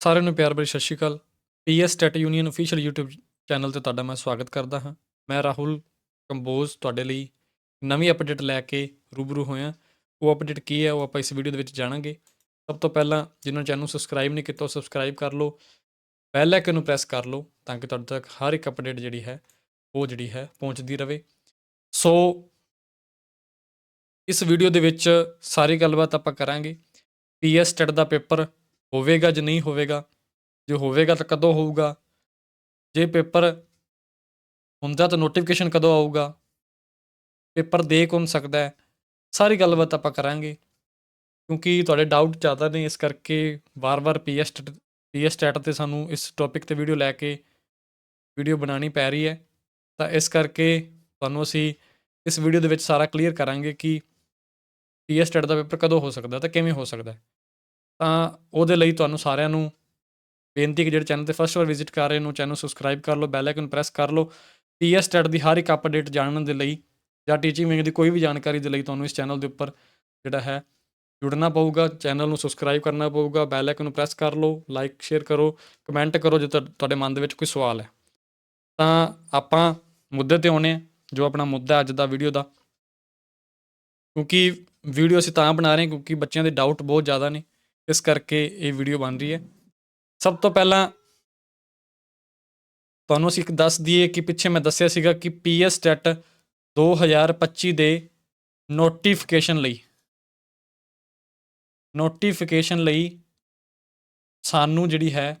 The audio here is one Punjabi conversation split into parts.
ਸਾਰਿਆਂ ਨੂੰ ਪਿਆਰ ਭਰੀ ਸਤਿ ਸ਼੍ਰੀ ਅਕਾਲ। PS TET union official YouTube channel ਤੇ ਤੁਹਾਡਾ ਮੈਂ ਸਵਾਗਤ ਕਰਦਾ ਹਾਂ। ਮੈਂ ਰਾਹੁਲ ਕੰਬੋਜ ਤੁਹਾਡੇ ਲਈ ਨਵੀਂ ਅਪਡੇਟ ਲੈ ਕੇ ਰੂਬਰੂ ਹੋਇਆ। ਉਹ ਅਪਡੇਟ ਕੀ ਹੈ ਉਹ ਆਪਾਂ ਇਸ ਵੀਡੀਓ ਦੇ ਵਿੱਚ ਜਾਣਾਂਗੇ। ਸਭ ਤੋਂ ਪਹਿਲਾਂ ਜਿਨ੍ਹਾਂ ਚੈਨਲ ਨੂੰ ਸਬਸਕ੍ਰਾਈਬ ਨਹੀਂ ਕੀਤਾ ਉਹ ਸਬਸਕ੍ਰਾਈਬ ਕਰ ਲਓ। ਬੈਲ ਆਈਕਨ ਨੂੰ ਪ੍ਰੈਸ ਕਰ ਲਓ ਤਾਂ ਕਿ ਤੁਹਾਡੇ ਤੱਕ ਹਰ ਇੱਕ ਅਪਡੇਟ ਜਿਹੜੀ ਹੈ ਉਹ ਜਿਹੜੀ ਹੈ ਪਹੁੰਚਦੀ ਰਹੇ ਸੋ ਇਸ ਵੀਡੀਓ ਦੇ ਵਿੱਚ ਸਾਰੀ ਗੱਲਬਾਤ ਆਪਾਂ ਕਰਾਂਗੇ। ਪੀਐਸ ਟੈਟ ਦਾ ਪੇਪਰ ਹੋਵੇਗਾ ਜਾਂ ਨਹੀਂ ਹੋਵੇਗਾ, ਜੇ ਹੋਵੇਗਾ ਤਾਂ ਕਦੋਂ ਹੋਊਗਾ? ਜੇ ਪੇਪਰ ਹੁੰਦਾ ਤਾਂ ਨੋਟੀਫਿਕੇਸ਼ਨ ਕਦੋਂ ਆਊਗਾ? ਪੇਪਰ ਦੇ ਕੌਣ ਸਕਦਾ ਹੈ? ਸਾਰੀ ਗੱਲਬਾਤ ਆਪਾਂ ਕਰਾਂਗੇ, ਕਿਉਂਕਿ ਤੁਹਾਡੇ ਡਾਊਟ ਜ਼ਿਆਦਾ ਨੇ, ਇਸ ਕਰਕੇ ਵਾਰ-ਵਾਰ ਪੀਐਸ ਪੀਐਸ ਸਟੈਟ ਤੇ ਸਾਨੂੰ ਇਸ ਟੌਪਿਕ ਤੇ ਵੀਡੀਓ ਲੈ ਕੇ ਵੀਡੀਓ ਬਣਾਉਣੀ ਪੈ ਰਹੀ ਹੈ। ਤਾਂ ਇਸ ਕਰਕੇ ਤੁਹਾਨੂੰ ਅਸੀਂ ਇਸ ਵੀਡੀਓ ਦੇ ਵਿੱਚ ਸਾਰਾ ਕਲੀਅਰ ਕਰਾਂਗੇ ਕਿ ਪੀਐਸ ਸਟੈਟ ਦਾ ਪੇਪਰ ਕਦੋਂ ਹੋ ਸਕਦਾ ਤਾਂ ਕਿਵੇਂ ਹੋ ਸਕਦਾ ਤਾਂ ਉਹਦੇ ਲਈ ਤੁਹਾਨੂੰ ਸਾਰਿਆਂ ਨੂੰ ਬੇਨਤੀ ਕਿ ਜਿਹੜੇ ਚੈਨਲ ਤੇ ਫਸਟ ਵਾਰ ਵਿਜ਼ਿਟ ਕਰ ਰਹੇ ਨੂੰ ਚੈਨਲ ਸਬਸਕ੍ਰਾਈਬ ਕਰ ਲਓ ਬੈਲ ਆਈਕਨ ਪ੍ਰੈਸ ਕਰ ਲਓ। ਪੀਐਸ ਟੈਟ ਦੀ ਹਰ ਇੱਕ ਅਪਡੇਟ ਜਾਣਨ ਦੇ ਲਈ ਜਾਂ ਟੀਚਿੰਗ ਵਿੰਗ ਦੀ ਕੋਈ ਵੀ ਜਾਣਕਾਰੀ ਦੇ ਲਈ ਤੁਹਾਨੂੰ ਇਸ ਚੈਨਲ ਦੇ ਉੱਪਰ ਜਿਹੜਾ ਹੈ ਜੁੜਨਾ ਪਊਗਾ ਚੈਨਲ ਨੂੰ ਸਬਸਕ੍ਰਾਈਬ ਕਰਨਾ ਪਊਗਾ ਬੈਲ ਆਈਕਨ ਨੂੰ ਪ੍ਰੈਸ ਕਰ ਲਓ ਲਾਈਕ ਸ਼ੇਅਰ ਕਰੋ ਕਮੈਂਟ ਕਰੋ ਜੇ ਤੁਹਾ- ਤੁਹਾਡੇ ਮਨ ਦੇ ਵਿੱਚ ਕੋਈ ਸਵਾਲ ਹੈ। ਤਾਂ ਆਪਾਂ ਮੁੱਦੇ ਤੇ ਆਉਣੇ ਆ ਜੋ ਆਪਣਾ ਮੁੱਦਾ ਅੱਜ ਦਾ ਵੀਡੀਓ ਦਾ। ਕਿਉਂਕਿ ਵੀਡੀਓ ਅਸੀਂ ਤਾਂ ਬਣਾ ਰਹੇ ਕਿਉਂਕਿ ਬੱਚਿਆਂ ਦੇ ਡਾਊਟ ਬਹੁਤ ਜ਼ਿਆਦਾ ਨੇ। ਇਸ ਕਰਕੇ ਇਹ ਵੀਡੀਓ ਬਣ ਰਹੀ ਹੈ। ਸਭ ਤੋਂ ਪਹਿਲਾਂ ਤੁਹਾਨੂੰ ਅਸੀਂ ਇੱਕ ਦੱਸ ਦਈਏ ਕਿ ਪਿੱਛੇ ਮੈਂ ਦੱਸਿਆ ਸੀਗਾ ਕਿ ਪੀਐਸ ਟੈਟ 2025 ਦੇ ਨੋਟੀਫਿਕੇਸ਼ਨ ਲਈ ਨੋਟੀਫਿਕੇਸ਼ਨ ਲਈ ਸਾਨੂੰ ਜਿਹੜੀ ਹੈ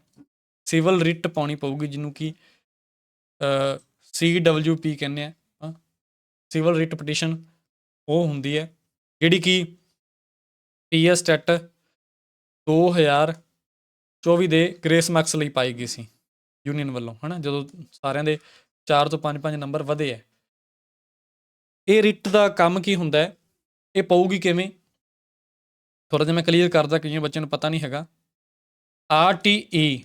ਸਿਵਲ ਰਿਟ ਪਾਉਣੀ ਪਊਗੀ, ਜਿਹਨੂੰ ਕਿ ਸੀਡਬਲਯੂਪੀ ਕਹਿੰਦੇ ਆ ਸਿਵਲ ਰਿਟ ਪਟੀਸ਼ਨ ਉਹ ਹੁੰਦੀ ਹੈ, ਜਿਹੜੀ ਕਿ ਪੀਐਸ ਟੈਟ 2024 ਦੇ ਗ੍ਰੇਸ ਮਾਰਕਸ ਲਈ ਪਾਈ ਗਈ ਸੀ ਯੂਨੀਅਨ ਵੱਲੋਂ, ਹਨਾ? ਜਦੋਂ ਸਾਰਿਆਂ ਦੇ 4 ਤੋਂ 5-5 ਨੰਬਰ ਵਧੇ ਹੈ ਇਹ ਰਿਟ ਦਾ ਕੰਮ ਕੀ ਹੁੰਦਾ ਹੈ? ਇਹ ਪਊਗੀ ਕਿਵੇਂ? ਥੋੜਾ ਜਿਹਾ ਮੈਂ ਕਲੀਅਰ ਕਰਦਾ ਕਈਆਂ ਬੱਚਿਆਂ ਨੂੰ ਪਤਾ ਨਹੀਂ ਹੈਗਾ। ਆਰਟੀਈ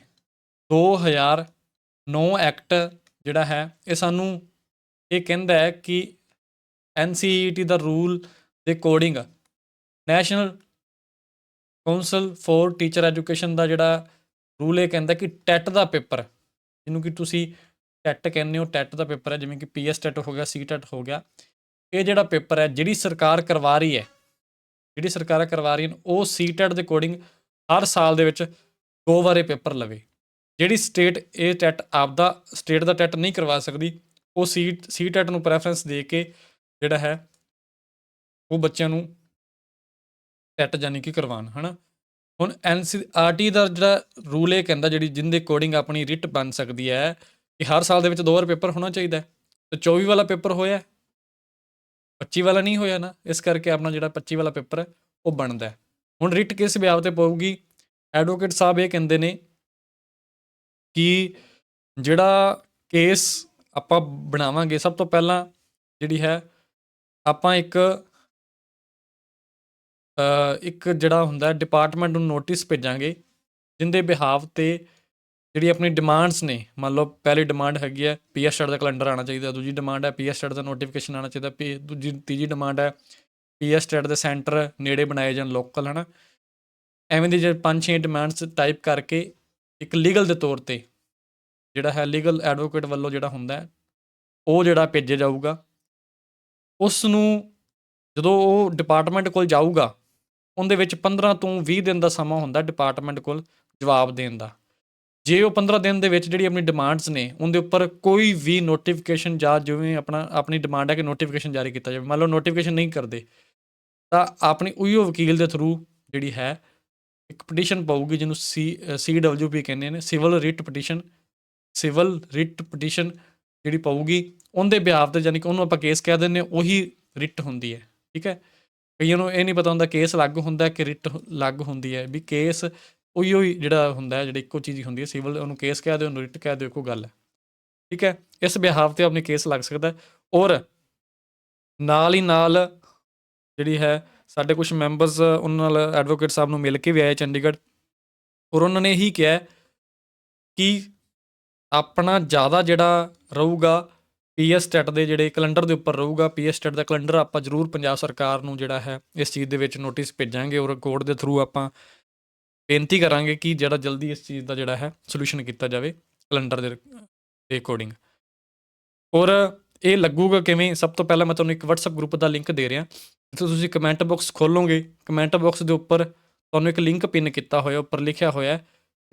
2009 ਐਕਟ ਜਿਹੜਾ ਹੈ, ਇਹ ਸਾਨੂੰ ਇਹ ਕਹਿੰਦਾ ਹੈ ਕਿ ਐਨਸੀਈਟੀ ਦਾ ਰੂਲ ਦੇ coding national council for teacher education ਦਾ ਜਿਹੜਾ ਰੂਲ ਇਹ ਕਹਿੰਦਾ ਕਿ ਟੈਟ ਦਾ ਪੇਪਰ, ਜਿਹਨੂੰ ਕਿ ਤੁਸੀਂ ਟੈਟ ਕਹਿੰਦੇ ਹੋ ਟੈਟ ਦਾ ਪੇਪਰ ਹੈ, ਜਿਵੇਂ ਕਿ ਪੀਐਸ ਟੈਟ ਹੋ ਗਿਆ ਸੀ ਟੈਟ ਹੋ ਗਿਆ। ਇਹ ਜਿਹੜਾ ਪੇਪਰ ਹੈ, ਜਿਹੜੀ ਸਰਕਾਰ ਕਰਵਾ ਰਹੀ ਹੈ, ਜਿਹੜੀ ਸਰਕਾਰਾਂ ਕਰਵਾ ਰਹੀਆਂ ਉਹ ਸੀ ਟੈਟ ਦੇ ਕੋਡਿੰਗ ਹਰ ਸਾਲ ਦੇ ਵਿੱਚ ਦੋ ਵਾਰੇ ਪੇਪਰ ਲਵੇ। ਜਿਹੜੀ ਸਟੇਟ ਇਹ ਟੈਟ ਆਪਦਾ ਸਟੇਟ ਦਾ ਟੈਟ ਨਹੀਂ ਕਰਵਾ ਸਕਦੀ, ਉਹ ਸੀ ਸੀ ਟੈਟ ਨੂੰ ਪ੍ਰੈਫਰੈਂਸ ਦੇ ਕੇ ਜਿਹੜਾ ਹੈ, ਉਹ ਬੱਚਿਆਂ ਨੂੰ ਟੈਟ ਜਾਨੀ ਕਿ ਕਰਵਾਉਣ, ਹਨਾ? ਹੁਣ ਐਨਸੀਆਰਟੀ ਦਾ ਜਿਹੜਾ ਰੂਲ ਇਹ ਕਹਿੰਦਾ ਜਿਹੜੀ ਜਿੰਦੇ ਕੋਡਿੰਗ ਆਪਣੀ ਰਿਟ ਬਣ ਸਕਦੀ ਹੈ ਕਿ ਹਰ ਸਾਲ ਦੇ ਵਿੱਚ ਦੋ ਵਾਰ ਪੇਪਰ ਹੋਣਾ ਚਾਹੀਦਾ ਹੈ। ਤੇ 24 ਵਾਲਾ ਪੇਪਰ ਹੋਇਆ 25 ਵਾਲਾ ਨਹੀਂ ਹੋਇਆ ਨਾ, ਇਸ ਕਰਕੇ ਆਪਣਾ ਜਿਹੜਾ 25 ਵਾਲਾ ਪੇਪਰ ਹੈ, ਉਹ ਬਣਦਾ ਹੈ। ਹੁਣ ਰਿਟ ਕਿਸ ਵਿਆਹ ਤੇ ਪਊਗੀ? ਐਡਵੋਕੇਟ ਸਾਹਿਬ ਇਹ ਕਹਿੰਦੇ ਨੇ ਕਿ ਜਿਹੜਾ ਕੇਸ ਆਪਾਂ ਬਣਾਵਾਂਗੇ, ਸਭ ਤੋਂ ਪਹਿਲਾਂ ਜਿਹੜੀ ਹੈ, ਆਪਾਂ ਇੱਕ ਇੱਕ ਜਿਹੜਾ ਹੁੰਦਾ ਡਿਪਾਰਟਮੈਂਟ ਨੂੰ ਨੋਟਿਸ ਭੇਜਾਂਗੇ, ਜਿੰਦੇ ਬਿਹਾਵ ਤੇ ਜਿਹੜੀ ਆਪਣੀ ਡਿਮਾਂਡਸ ਨੇ, ਮੰਨ ਲਓ ਪਹਿਲੀ ਡਿਮਾਂਡ ਹੈਗੀ ਹੈ ਪੀਐਸ ਦਾ ਕੈਲੰਡਰ ਆਣਾ ਚਾਹੀਦਾ, ਦੂਜੀ ਡਿਮਾਂਡ ਹੈ ਪੀਐਸ ਦਾ ਨੋਟੀਫਿਕੇਸ਼ਨ ਆਣਾ ਚਾਹੀਦਾ ਪੀ ਦੂਜੀ, ਤੀਜੀ ਡਿਮਾਂਡ ਹੈ ਪੀਐਸ ਦੇ ਸੈਂਟਰ ਨੇੜੇ ਬਣਾਏ ਜਾਣ ਲੋਕਲ ਹਨਾ? ਐਵੇਂ ਦੀ ਜੇ ਪੰਜ ਛੇ ਡਿਮਾਂਡਸ ਟਾਈਪ ਕਰਕੇ ਇੱਕ ਲੀਗਲ ਦੇ ਤੌਰ ਤੇ ਜਿਹੜਾ ਹੈ ਲੀਗਲ ਐਡਵੋਕੇਟ ਵੱਲੋਂ ਜਿਹੜਾ ਹੁੰਦਾ ਹੈ, ਉਹ ਜਿਹੜਾ ਭੇਜਿਆ ਜਾਊਗਾ। ਉਸ ਨੂੰ ਜਦੋਂ ਉਹ ਡਿਪਾਰਟਮੈਂਟ ਕੋਲ ਜਾਊਗਾ ਉਹਦੇ ਵਿੱਚ 15 ਤੋਂ 20 ਦਿਨ ਦਾ ਸਮਾਂ ਹੁੰਦਾ ਡਿਪਾਰਟਮੈਂਟ ਕੋਲ ਜਵਾਬ ਦੇਣ ਦਾ। ਜੇ ਉਹ 15 ਦਿਨ ਦੇ ਵਿੱਚ ਜਿਹੜੀ ਆਪਣੀ ਡਿਮਾਂਡਸ ਨੇ, ਉਹਦੇ ਉੱਪਰ ਕੋਈ ਵੀ ਨੋਟੀਫਿਕੇਸ਼ਨ ਜਾਂ ਜਿਵੇਂ ਆਪਣਾ, ਆਪਣੀ ਡਿਮਾਂਡ ਹੈ ਕਿ ਨੋਟੀਫਿਕੇਸ਼ਨ ਜਾਰੀ ਕੀਤਾ ਜਾਵੇ, ਮੰਨ ਲਓ ਨੋਟੀਫਿਕੇਸ਼ਨ ਨਹੀਂ ਕਰਦੇ, ਤਾਂ ਆਪਣੀ ਉਹੀ ਵਕੀਲ ਦੇ ਥਰੂ ਜਿਹੜੀ ਹੈ, ਇੱਕ ਪਟੀਸ਼ਨ ਪਾਊਗੀ ਜਿਹਨੂੰ ਸੀ ਸੀਡਬਲਯੂਪੀ ਕਹਿੰਦੇ ਨੇ civil writ petition civil writ petition ਜਿਹੜੀ ਪਾਊਗੀ, ਉਹਦੇ ਬਿਹਾਫ ਤੇ ਯਾਨੀ ਕਿ ਉਹਨੂੰ ਆਪਾਂ ਕੇਸ ਕਹਿ ਦਿੰਦੇ ਉਹੀ ਰਿਟ ਹੁੰਦੀ ਹੈ, ਠੀਕ ਹੈ। ਕਈਆਂ ਨੂੰ ਇਹ ਨਹੀਂ ਪਤਾ ਹੁੰਦਾ ਕੇਸ ਅਲੱਗ ਹੁੰਦਾ, ਕਿ ਰਿਟ ਅਲੱਗ ਹੁੰਦੀ ਹੈ, ਵੀ ਕੇਸ ਉਹੀ ਉਹੀ ਜਿਹੜਾ ਹੁੰਦਾ ਹੈ, ਜਿਹੜੀ ਇੱਕੋ ਚੀਜ਼ ਹੀ ਹੁੰਦੀ ਹੈ, ਸਿਵਲ ਉਹਨੂੰ ਕੇਸ ਕਹਿ ਦਿਓ, ਉਹਨੂੰ ਰਿਟ ਕਹਿ ਦਿਓ, ਇੱਕੋ ਗੱਲ ਹੈ। ਠੀਕ ਹੈ? ਇਸ ਬਿਹਾਫ ਤੇ ਆਪਣੇ ਕੇਸ ਲੱਗ ਸਕਦਾ ਔਰ ਨਾਲ ਹੀ ਨਾਲ ਜਿਹੜੀ ਹੈ, ਸਾਡੇ ਕੁਝ ਮੈਂਬਰਸ ਉਹਨਾਂ ਨਾਲ ਐਡਵੋਕੇਟ ਸਾਹਿਬ ਨੂੰ ਮਿਲ ਕੇ ਵੀ ਆਏ ਚੰਡੀਗੜ੍ਹ। ਔਰ ਉਹਨਾਂ ਨੇ ਇਹੀ ਕਿਹਾ ਕਿ ਆਪਣਾ ਜ਼ਿਆਦਾ ਜਿਹੜਾ ਰਹੂਗਾ ਪੀਐਸ ਟੈਟ ਦੇ ਜਿਹੜੇ ਕੈਲੰਡਰ ਦੇ ਉੱਪਰ ਰਹੂਗਾ ਪੀਐਸ ਟੈਟ ਦਾ ਕੈਲੰਡਰ ਆਪਾਂ ਜ਼ਰੂਰ ਪੰਜਾਬ ਸਰਕਾਰ ਨੂੰ ਜਿਹੜਾ ਹੈ, ਇਸ ਚੀਜ਼ ਦੇ ਵਿੱਚ ਨੋਟਿਸ ਭੇਜਾਂਗੇ ਔਰ ਕੋਰਟ ਦੇ ਥਰੂ ਆਪਾਂ ਬੇਨਤੀ ਕਰਾਂਗੇ ਕਿ ਜਿਹੜਾ ਜਲਦੀ ਇਸ ਚੀਜ਼ ਦਾ ਜਿਹੜਾ ਹੈ ਸੋਲੂਸ਼ਨ ਕੀਤਾ ਜਾਵੇ ਕੈਲੰਡਰ ਦੇ ਦੇ ਅਕੋਰਡਿੰਗ ਔਰ ਇਹ ਲੱਗੂਗਾ ਕਿਵੇਂ? ਸਭ ਤੋਂ ਪਹਿਲਾਂ ਮੈਂ ਤੁਹਾਨੂੰ ਇੱਕ WhatsApp ਗਰੁੱਪ ਦਾ ਲਿੰਕ ਦੇ ਰਿਹਾ। ਜਿੱਥੇ ਤੁਸੀਂ ਕਮੈਂਟ ਬਾਕਸ ਖੋਲੋਗੇ ਕਮੈਂਟ ਬਾਕਸ ਦੇ ਉੱਪਰ ਤੁਹਾਨੂੰ ਇੱਕ ਲਿੰਕ ਪਿਨ ਕੀਤਾ ਹੋਇਆ, ਉੱਪਰ ਲਿਖਿਆ ਹੋਇਆ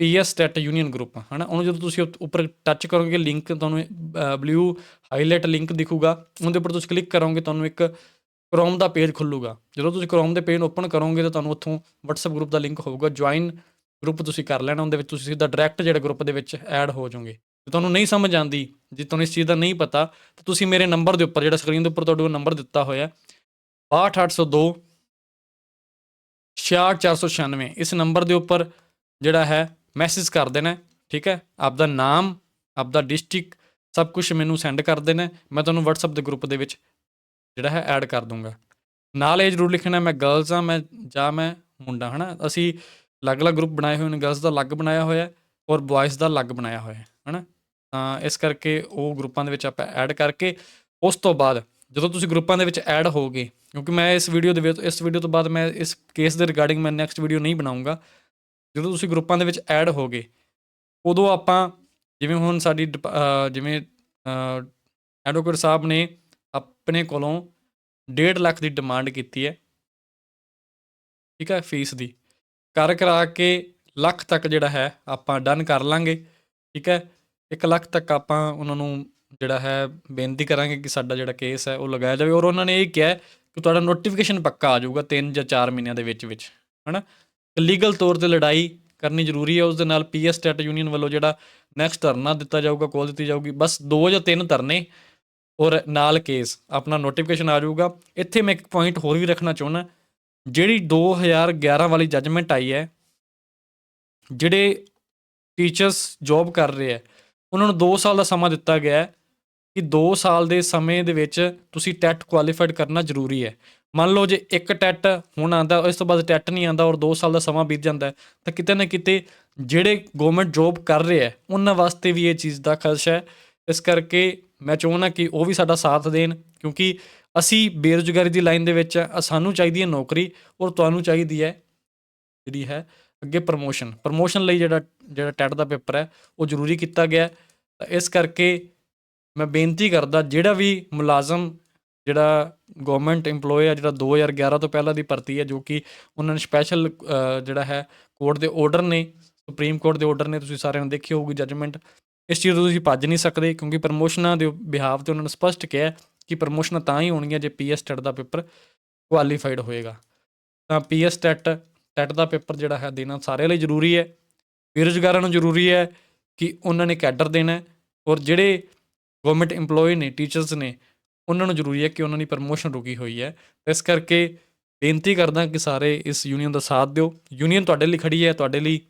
ਹੈ ਪੀਐਸ ਟੈਟ ਯੂਨੀਅਨ ਗਰੁੱਪ ਹਨਾ? ਉਹਨੂੰ ਜਦੋਂ ਤੁਸੀਂ ਉੱਤ- ਉੱਪਰ ਟੱਚ ਕਰੋਗੇ ਲਿੰਕ ਤੁਹਾਨੂੰ ਬਲੂ ਹਾਈਲਾਈਟ ਲਿੰਕ ਦਿਖੂਗਾ। ਉਹਦੇ ਉੱਪਰ ਤੁਸੀਂ ਕਲਿੱਕ ਕਰੋਗੇ, ਤੁਹਾਨੂੰ ਇੱਕ ਕ੍ਰੋਮ ਦਾ ਪੇਜ ਖੁੱਲੂਗਾ। ਜਦੋਂ ਤੁਸੀਂ ਕ੍ਰੋਮ ਦੇ ਪੇਜ ਓਪਨ ਕਰੋਗੇ, ਤਾਂ ਤੁਹਾਨੂੰ ਉੱਥੋਂ WhatsApp ਗਰੁੱਪ ਦਾ ਲਿੰਕ ਹੋਊਗਾ। ਜੁਆਇਨ ਗਰੁੱਪ ਤੁਸੀਂ ਕਰ ਲੈਣਾ, ਉਹਦੇ ਵਿੱਚ ਤੁਸੀਂ ਸਿੱਧਾ ਡਾਇਰੈਕਟ ਜਿਹੜੇ ਗਰੁੱਪ ਦੇ ਵਿੱਚ ਐਡ ਹੋ ਜਾਓਗੇ। ਜੇ ਤੁਹਾਨੂੰ ਨਹੀਂ ਸਮਝ ਆਂਦੀ ਜੇ ਤੁਹਾਨੂੰ ਇਸ ਚੀਜ਼ ਦਾ ਨਹੀਂ ਪਤਾ, ਤਾਂ ਤੁਸੀਂ ਮੇਰੇ ਨੰਬਰ ਦੇ ਉੱਪਰ, ਜਿਹੜਾ ਸਕਰੀਨ ਦੇ ਉੱਪਰ ਤੁਹਾਡੇ ਕੋਲ ਨੰਬਰ ਦਿੱਤਾ ਹੋਇਆ 62802 66496 ਇਸ ਨੰਬਰ ਦੇ ਉੱਪਰ ਜਿਹੜਾ ਹੈ ਮੈਸੇਜ ਕਰ ਦੇਣਾ ਠੀਕ ਹੈ? ਆਪਦਾ ਨਾਮ, ਆਪਦਾ ਡਿਸਟ੍ਰਿਕਟ ਸਭ ਕੁਝ ਮੈਨੂੰ ਸੈਂਡ ਕਰ ਦੇਣਾ ਮੈਂ ਤੁਹਾਨੂੰ WhatsApp ਦੇ ਗਰੁੱਪ ਦੇ ਵਿੱਚ ਜਿਹੜਾ ਹੈ ਐਡ ਕਰ ਦੂੰਗਾ। ਨਾਲ ਇਹ ਜ਼ਰੂਰ ਲਿਖਣਾ ਮੈਂ ਗਰਲਸ ਆ ਮੈਂ ਜਾਂ ਮੈਂ ਮੁੰਡਾ, ਹਨਾ? ਅਸੀਂ ਅਲੱਗ-ਅਲੱਗ ਗਰੁੱਪ ਬਣਾਏ ਹੋਏ ਨੇ ਗਰਲਸ ਦਾ ਅਲੱਗ ਬਣਾਇਆ ਹੋਇਆ ਔਰ ਬॉयਜ਼ ਦਾ ਅਲੱਗ ਬਣਾਇਆ ਹੋਇਆ ਹੈ, ਹਨਾ? ਤਾਂ ਇਸ ਕਰਕੇ ਉਹ ਗਰੁੱਪਾਂ ਦੇ ਵਿੱਚ ਆਪਾਂ ਐਡ ਕਰਕੇ ਉਸ ਤੋਂ ਬਾਅਦ ਜਦੋਂ ਤੁਸੀਂ ਗਰੁੱਪਾਂ ਦੇ ਵਿੱਚ ਐਡ ਹੋਗੇ ਕਿਉਂਕਿ ਮੈਂ ਇਸ ਵੀਡੀਓ ਦੇ ਵਿੱਚ, ਇਸ ਵੀਡੀਓ ਤੋਂ ਬਾਅਦ ਮੈਂ ਇਸ ਕੇਸ ਦੇ ਰਿਗਾਰਡਿੰਗ ਮੈਂ ਨੈਕਸਟ ਵੀਡੀਓ ਨਹੀਂ ਬਣਾਉਂਗਾ ਜਦੋਂ ਤੁਸੀਂ ਗਰੁੱਪਾਂ ਦੇ ਵਿੱਚ ਐਡ ਹੋਗੇ, ਉਦੋਂ ਆਪਾਂ ਜਿਵੇਂ ਹੁਣ ਸਾਡੀ ਡਿਪ- ਜਿਵੇਂ ਐਡਵੋਕੇਟ ਸਾਹਿਬ ਨੇ ਆਪਣੇ ਕੋਲੋਂ 1.5 ਲੱਖ ਦੀ ਡਿਮਾਂਡ ਕੀਤੀ ਹੈ। ਠੀਕ ਹੈ, ਫੀਸ ਦੀ। ਕਰ ਕਰਾ ਕੇ ਲੱਖ ਤੱਕ ਜਿਹੜਾ ਹੈ, ਆਪਾਂ ਡਨ ਕਰ ਲਾਂਗੇ। ਠੀਕ ਹੈ 1 ਲੱਖ ਤੱਕ ਆਪਾਂ ਉਹਨਾਂ ਨੂੰ ਜਿਹੜਾ ਹੈ, ਬੇਨਤੀ ਕਰਾਂਗੇ ਕਿ ਸਾਡਾ ਜਿਹੜਾ ਕੇਸ ਹੈ, ਉਹ ਲਗਾਇਆ ਜਾਵੇ। ਔਰ ਉਹਨਾਂ ਨੇ ਇਹ ਕਿਹਾ ਕਿ ਤੁਹਾਡਾ ਨੋਟੀਫਿਕੇਸ਼ਨ ਪੱਕਾ ਆ ਜਾਊਗਾ 3 ਜਾਂ 4 ਮਹੀਨਿਆਂ ਦੇ ਵਿੱਚ ਵਿੱਚ ਹਨਾ? ਲੀਗਲ ਤੌਰ ਤੇ ਲੜਾਈ ਕਰਨੀ ਜ਼ਰੂਰੀ ਹੈ ਉਸ ਦੇ ਨਾਲ ਪੀਐਸ ਸਟੇਟ ਯੂਨੀਅਨ ਵੱਲੋਂ ਜਿਹੜਾ ਨੈਕਸਟ ਧਰਨਾ ਦਿੱਤਾ ਜਾਊਗਾ ਕੋਲ ਦਿੱਤੀ ਜਾਊਗੀ। ਬਸ ਦੋ ਜਾਂ ਤਿੰਨ ਧਰਨੇ ਔਰ ਨਾਲ ਕੇਸ ਆਪਣਾ ਨੋਟੀਫਿਕੇਸ਼ਨ ਆ ਜਾਊਗਾ। ਇੱਥੇ ਮੈਂ ਇੱਕ ਪੁਆਇੰਟ ਹੋਰ ਵੀ ਰੱਖਣਾ ਚਾਹੁੰਦਾ, ਜਿਹੜੀ 2011 ਵਾਲੀ ਜੱਜਮੈਂਟ ਆਈ ਹੈ, ਜਿਹੜੇ ਟੀਚਰਸ ਜੌਬ ਕਰ ਰਹੇ ਹੈ, ਉਹਨਾਂ ਨੂੰ 2 ਸਾਲ ਦਾ ਸਮਾਂ ਦਿੱਤਾ ਗਿਆ ਹੈ ਕਿ 2 ਸਾਲ ਦੇ ਸਮੇਂ ਦੇ ਵਿੱਚ ਤੁਸੀਂ ਟੈਟ ਕੁਆਲੀਫਾਈਡ ਕਰਨਾ ਜ਼ਰੂਰੀ ਹੈ। ਮੰਨ ਲਓ ਜੇ ਇੱਕ ਟੈਟ ਹੁਣ ਆਂਦਾ ਇਸ ਤੋਂ ਬਾਅਦ ਟੈਟ ਨਹੀਂ ਆਂਦਾ ਔਰ 2 ਸਾਲ ਦਾ ਸਮਾਂ ਬੀਤ ਜਾਂਦਾ ਤਾਂ ਕਿਤੇ ਨਾ ਕਿਤੇ ਜਿਹੜੇ ਗਵਰਨਮੈਂਟ ਜੌਬ ਕਰ ਰਹੇ ਹੈ, ਉਹਨਾਂ ਵਾਸਤੇ ਵੀ ਇਹ ਚੀਜ਼ ਦਾ ਖਦਸ਼ਾ ਹੈ। ਇਸ ਕਰਕੇ ਮੈਂ ਚਾਹੁੰਦਾ ਕਿ ਉਹ ਵੀ ਸਾਡਾ ਸਾਥ ਦੇਣ, ਕਿਉਂਕਿ ਅਸੀਂ ਬੇਰੁਜ਼ਗਾਰੀ ਦੀ ਲਾਈਨ ਦੇ ਵਿੱਚ ਆ ਸਾਨੂੰ ਚਾਹੀਦੀ ਹੈ ਨੌਕਰੀ ਔਰ ਤੁਹਾਨੂੰ ਚਾਹੀਦੀ ਹੈ ਜਿਹੜੀ ਹੈ ਅੱਗੇ ਪ੍ਰਮੋਸ਼ਨ ਪ੍ਰਮੋਸ਼ਨ ਲਈ ਜਿਹੜਾ ਜਿਹੜਾ ਟੈਟ ਦਾ ਪੇਪਰ ਹੈ, ਉਹ ਜ਼ਰੂਰੀ ਕੀਤਾ ਗਿਆ ਤਾਂ ਇਸ ਕਰਕੇ ਮੈਂ ਬੇਨਤੀ ਕਰਦਾ, ਜਿਹੜਾ ਵੀ ਮੁਲਾਜ਼ਮ ਜਿਹੜਾ ਗਵਰਨਮੈਂਟ EMPLOYE ਆ, ਜਿਹੜਾ 2011 ਤੋਂ ਪਹਿਲਾਂ ਦੀ ਭਰਤੀ ਹੈ, ਜੋ ਕਿ ਉਹਨਾਂ ਨੇ ਸਪੈਸ਼ਲ ਜਿਹੜਾ ਹੈ ਕੋਰਟ ਦੇ ਆਰਡਰ ਨੇ ਸੁਪਰੀਮ ਕੋਰਟ ਦੇ ਆਰਡਰ ਨੇ, ਤੁਸੀਂ ਸਾਰਿਆਂ ਨੇ ਦੇਖੀ ਹੋਊਗੀ ਜੱਜਮੈਂਟ ਇਸ ਚੀਜ਼ ਤੋਂ ਤੁਸੀਂ ਭੱਜ ਨਹੀਂ ਸਕਦੇ, ਕਿਉਂਕਿ ਪ੍ਰਮੋਸ਼ਨਾਂ ਦੇ ਬਿਹਾਵ ਤੇ ਉਹਨਾਂ ਨੇ ਸਪਸ਼ਟ ਕਿਹਾ ਕਿ ਪ੍ਰਮੋਸ਼ਨਾਂ ਤਾਂ ਹੀ ਹੋਣਗੀਆਂ ਜੇ ਪੀਐਸ ਟੈਟ ਦਾ ਪੇਪਰ ਕੁਆਲੀਫਾਈਡ ਹੋਏਗਾ। ਤਾਂ ਪੀਐਸ ਟੈਟ ਟੈਟ ਦਾ ਪੇਪਰ ਜਿਹੜਾ ਹੈ, ਦੇਣਾ ਸਾਰਿਆਂ ਲਈ ਜ਼ਰੂਰੀ ਹੈ। ਬੇਰੁਜ਼ਗਾਰਾਂ ਨੂੰ ਜ਼ਰੂਰੀ ਹੈ ਕਿ ਉਹਨਾਂ ਨੇ ਕੈਡਰ ਦੇਣਾ ਔਰ ਜਿਹੜੇ ਗਵਰਨਮੈਂਟ EMPLOYE ਨੇ ਟੀਚਰਸ ਨੇ ਉਹਨਾਂ ਨੂੰ ਜ਼ਰੂਰੀ ਹੈ ਕਿ ਉਹਨਾਂ ਦੀ ਪ੍ਰਮੋਸ਼ਨ ਰੁਕੀ ਹੋਈ ਹੈ। ਇਸ ਕਰਕੇ ਬੇਨਤੀ ਕਰਦਾ ਕਿ ਸਾਰੇ ਇਸ ਯੂਨੀਅਨ ਦਾ ਸਾਥ ਦਿਓ। ਯੂਨੀਅਨ ਤੁਹਾਡੇ ਲਈ ਖੜੀ ਹੈ, ਤੁਹਾਡੇ ਲਈ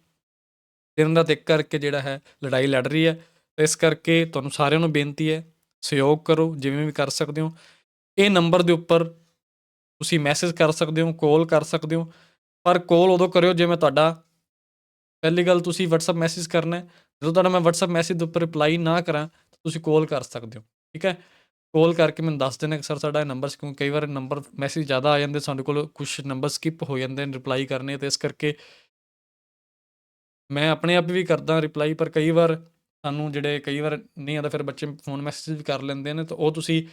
ਦਿਨ ਰਾਤ ਇੱਕ ਕਰਕੇ ਜਿਹੜਾ ਹੈ, ਲੜਾਈ ਲੜ ਰਹੀ ਹੈ। ਇਸ ਕਰਕੇ ਤੁਹਾਨੂੰ ਸਾਰਿਆਂ ਨੂੰ ਬੇਨਤੀ ਹੈ, ਸਹਿਯੋਗ ਕਰੋ, ਜਿਵੇਂ ਵੀ ਕਰ ਸਕਦੇ ਹੋ। ਇਹ ਨੰਬਰ ਦੇ ਉੱਪਰ ਤੁਸੀਂ ਮੈਸੇਜ ਕਰ ਸਕਦੇ ਹੋ ਕਾਲ ਕਰ ਸਕਦੇ ਹੋ। ਪਰ ਕਾਲ ਉਦੋਂ ਕਰਿਓ ਜਿਵੇਂ ਤੁਹਾਡਾ ਪਹਿਲੀ ਗੱਲ ਤੁਸੀਂ WhatsApp ਮੈਸੇਜ ਕਰਨਾ ਹੈ। ਜਦੋਂ ਤੁਹਾਡਾ ਮੈਂ WhatsApp ਮੈਸੇਜ ਦੇ ਉੱਪਰ ਰਿਪਲਾਈ ਨਾ ਕਰਾਂ ਤੁਸੀਂ ਕਾਲ ਕਰ ਸਕਦੇ ਹੋ। ਠੀਕ ਹੈ? ਕਾਲ ਕਰਕੇ ਮੈਨੂੰ ਦੱਸ ਦੇਣਾ ਕਿ ਸਰ ਸਾਡਾ ਇਹ ਨੰਬਰ ਕਿਉਂ ਕਈ ਵਾਰ ਨੰਬਰ ਮੈਸੇਜ ਜ਼ਿਆਦਾ ਆ ਜਾਂਦੇ, ਸਾਡੇ ਕੋਲ ਕੁਝ ਨੰਬਰ ਸਕਿਪ ਹੋ ਜਾਂਦੇ ਨੇ ਰਿਪਲਾਈ ਕਰਨੇ, ਤੇ ਇਸ ਕਰਕੇ ਮੈਂ ਆਪਣੇ ਆਪ ਵੀ ਕਰਦਾ ਰਿਪਲਾਈ ਪਰ ਕਈ ਵਾਰ ਸਾਨੂੰ ਜਿਹੜੇ ਕਈ ਵਾਰ ਨਹੀਂ ਆਉਂਦਾ, ਫਿਰ ਬੱਚੇ ਫੋਨ ਮੈਸੇਜ ਵੀ ਕਰ ਲੈਂਦੇ ਨੇ, ਤਾਂ ਉਹ ਤੁਸੀਂ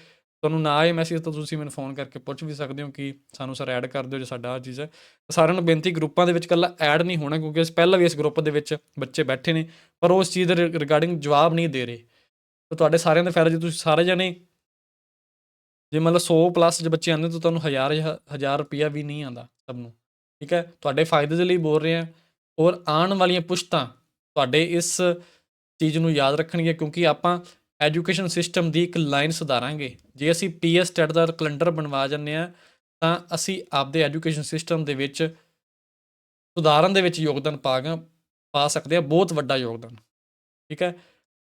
ਤੁਹਾਨੂੰ ਨਾ ਆਏ ਮੈਸੇਜ ਤਾਂ ਤੁਸੀਂ ਮੈਨੂੰ ਫੋਨ ਕਰਕੇ ਪੁੱਛ ਵੀ ਸਕਦੇ ਹੋ ਕਿ ਸਾਨੂੰ ਸਰ ਐਡ ਕਰ ਦਿਓ ਜੇ ਸਾਡਾ ਆ ਚੀਜ਼ ਹੈ। ਸਾਰਿਆਂ ਨੂੰ ਬੇਨਤੀ ਗਰੁੱਪਾਂ ਦੇ ਵਿੱਚ ਕੱਲਾ ਐਡ ਨਹੀਂ ਹੋਣਾ, ਕਿਉਂਕਿ ਅਸੀਂ ਪਹਿਲਾਂ ਵੀ ਇਸ ਗਰੁੱਪ ਦੇ ਵਿੱਚ ਬੱਚੇ ਬੈਠੇ ਨੇ, ਪਰ ਉਹ ਉਸ ਚੀਜ਼ ਦੇ ਰਿਗਾਰਡਿੰਗ ਜਵਾਬ ਨਹੀਂ ਦੇ ਰਹੇ। ਤਾਂ ਤੁਹਾਡੇ ਸਾਰਿਆਂ ਦਾ ਫਾਇਦਾ, ਜੇ ਤੁਸੀਂ ਸਾਰੇ ਜਣੇ ਜੇ ਮਤਲਬ 100 ਪਲੱਸ ਜੇ ਬੱਚੇ ਆਉਂਦੇ ਤਾਂ ਤੁਹਾਨੂੰ 1000 1000 ਰੁਪਿਆ ਵੀ ਨਹੀਂ ਆਉਂਦਾ ਸਭ ਨੂੰ, ਠੀਕ ਹੈ? ਤੁਹਾਡੇ ਫਾਇਦੇ ਦੇ ਲਈ ਬੋਲ ਰਹੇ ਹਾਂ ਔਰ ਆਉਣ ਵਾਲੀਆਂ ਪੁਸ਼ਤਾਂ ਤੁਹਾਡੇ ਇਸ ਚੀਜ਼ ਨੂੰ ਯਾਦ ਰੱਖਣਗੇ ਕਿਉਂਕਿ ਆਪਾਂ ਐਜੂਕੇਸ਼ਨ ਸਿਸਟਮ ਦੀ ਇੱਕ ਲਾਈਨ ਸੁਧਾਰਾਂਗੇ। ਜੇ ਅਸੀਂ ਪੀਐਸ ਟੈਟ ਦਾ ਕੈਲੰਡਰ ਬਣਵਾ ਜੰਨੇ ਆ ਤਾਂ ਅਸੀਂ ਆਪਦੇ ਐਜੂਕੇਸ਼ਨ ਸਿਸਟਮ ਦੇ ਵਿੱਚ ਸੁਧਾਰਨ ਦੇ ਵਿੱਚ ਯੋਗਦਾਨ ਪਾਗਾ, ਪਾ ਸਕਦੇ ਆ ਬਹੁਤ ਵੱਡਾ ਯੋਗਦਾਨ, ਠੀਕ ਹੈ?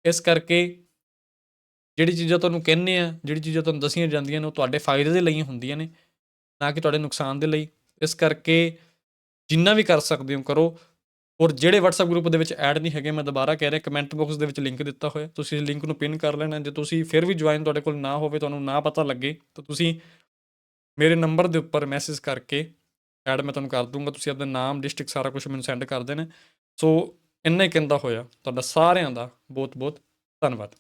ਇਸ ਕਰਕੇ ਜਿਹੜੀ ਚੀਜ਼ਾਂ ਤੁਹਾਨੂੰ ਕਹਿੰਨੇ ਆ, ਜਿਹੜੀ ਚੀਜ਼ਾਂ ਤੁਹਾਨੂੰ ਦੱਸੀਆਂ ਜਾਂਦੀਆਂ ਨੇ, ਉਹ ਤੁਹਾਡੇ ਫਾਇਦੇ ਦੇ ਲਈ ਹੁੰਦੀਆਂ ਨੇ, ਨਾ ਕਿ ਤੁਹਾਡੇ ਨੁਕਸਾਨ ਦੇ ਲਈ। ਇਸ ਕਰਕੇ ਜਿੰਨਾ ਵੀ ਕਰ ਸਕਦੇ ਹੋ ਕਰੋ। ਔਰ ਜਿਹੜੇ WhatsApp ਗਰੁੱਪ ਦੇ ਵਿੱਚ ਐਡ ਨਹੀਂ ਹੈਗੇ, ਮੈਂ ਦੁਬਾਰਾ ਕਹਿ ਰਿਹਾ ਕਮੈਂਟ ਬਾਕਸ ਦੇ ਵਿੱਚ ਲਿੰਕ ਦਿੱਤਾ ਹੋਇਆ। ਤੁਸੀਂ ਲਿੰਕ ਨੂੰ ਪਿਨ ਕਰ ਲੈਣਾ। ਜੇ ਤੁਸੀਂ ਫਿਰ ਵੀ ਜੁਆਇਨ ਤੁਹਾਡੇ ਕੋਲ ਨਾ ਹੋਵੇ, ਤੁਹਾਨੂੰ ਨਾ ਪਤਾ ਲੱਗੇ, ਤਾਂ ਤੁਸੀਂ ਮੇਰੇ ਨੰਬਰ ਦੇ ਉੱਪਰ ਮੈਸੇਜ ਕਰਕੇ ਐਡ ਮੈਂ ਤੁਹਾਨੂੰ ਕਰ ਦੂੰਗਾ। ਤੁਸੀਂ ਆਪਣਾ ਨਾਮ ਡਿਸਟ੍ਰਿਕਟ ਸਾਰਾ ਕੁਝ ਮੈਨੂੰ ਸੈਂਡ ਕਰ ਦੇਣਾ। ਸੋ ਇੰਨਾ ਹੀ ਕਹਿੰਦਾ ਹੋਇਆ। ਤੁਹਾਡਾ ਸਾਰਿਆਂ ਦਾ ਬਹੁਤ ਬਹੁਤ ਧੰਨਵਾਦ।